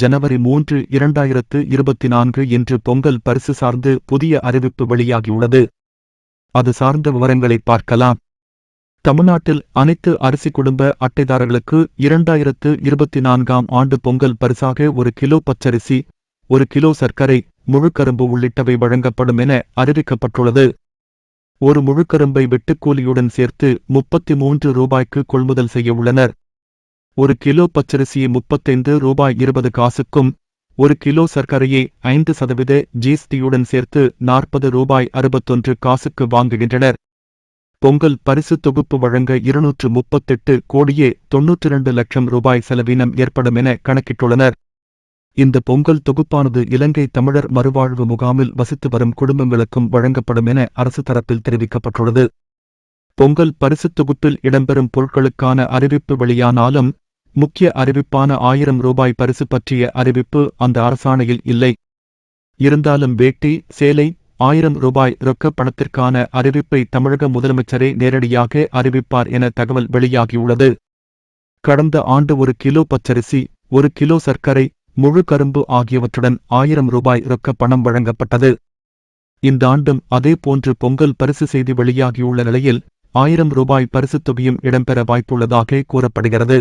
ஜனவரி மூன்று இரண்டாயிரத்து இருபத்தி நான்கு இன்று பொங்கல் பரிசு சார்ந்து புதிய அறிவிப்பு வெளியாகியுள்ளது. அது சார்ந்த விவரங்களை பார்க்கலாம். தமிழ்நாட்டில் அனைத்து அரிசி குடும்ப அட்டைதாரர்களுக்கு இரண்டாயிரத்து இருபத்தி நான்காம் ஆண்டு பொங்கல் பரிசாக ஒரு கிலோ பச்சரிசி ஒரு கிலோ சர்க்கரை முழுக்கரும்பு உள்ளிட்டவை வழங்கப்படும் என அறிவிக்கப்பட்டுள்ளது. ஒரு முழுக்கரும்பை வெட்டுக்கூலியுடன் சேர்த்து முப்பத்தி மூன்று ரூபாய்க்கு கொள்முதல் செய்ய உள்ளனர். ஒரு கிலோ பச்சரிசியை முப்பத்தைந்து ரூபாய் இருபது காசுக்கும் ஒரு கிலோ சர்க்கரையை ஐந்து சதவீத ஜிஎஸ்டியுடன் சேர்த்து நாற்பது ரூபாய் அறுபத்தொன்று காசுக்கு வாங்குகின்றனர். பொங்கல் பரிசு தொகுப்பு வழங்க இருநூற்று முப்பத்தெட்டு கோடியே தொன்னூற்றி இரண்டு லட்சம் ரூபாய் செலவினம் ஏற்படும் என கணக்கிட்டுள்ளனர். இந்த பொங்கல் தொகுப்பானது இலங்கை தமிழர் மறுவாழ்வு முகாமில் வசித்து வரும் குடும்பங்களுக்கும் வழங்கப்படும் என அரசு தரப்பில் தெரிவிக்கப்பட்டுள்ளது. பொங்கல் பரிசுத் தொகுப்பில் இடம்பெறும் பொருட்களுக்கான அறிவிப்பு வெளியானாலும் முக்கிய அறிவிப்பான ஆயிரம் ரூபாய் பரிசு பற்றிய அறிவிப்பு அந்த அரசாணையில் இல்லை. இருந்தாலும் வேட்டி சேலை ஆயிரம் ரூபாய் ரொக்கப் பணத்திற்கான அறிவிப்பை தமிழக முதலமைச்சரே நேரடியாக அறிவிப்பார் என தகவல் வெளியாகியுள்ளது. கடந்த ஆண்டு ஒரு கிலோ பச்சரிசி ஒரு கிலோ சர்க்கரை முழு கரும்பு ஆகியவற்றுடன் ஆயிரம் ரூபாய் ரொக்க பணம் வழங்கப்பட்டது. இந்த ஆண்டும் அதேபோன்று பொங்கல் பரிசு செய்தி வெளியாகியுள்ள நிலையில் ஆயிரம் ரூபாய் பரிசுத் தொகையும் இடம்பெற வாய்ப்புள்ளதாக கூறப்படுகிறது.